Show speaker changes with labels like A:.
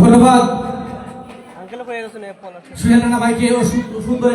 A: ধন্যবাদ।
B: আঙ্কেল
A: ভাইকে সুন্দর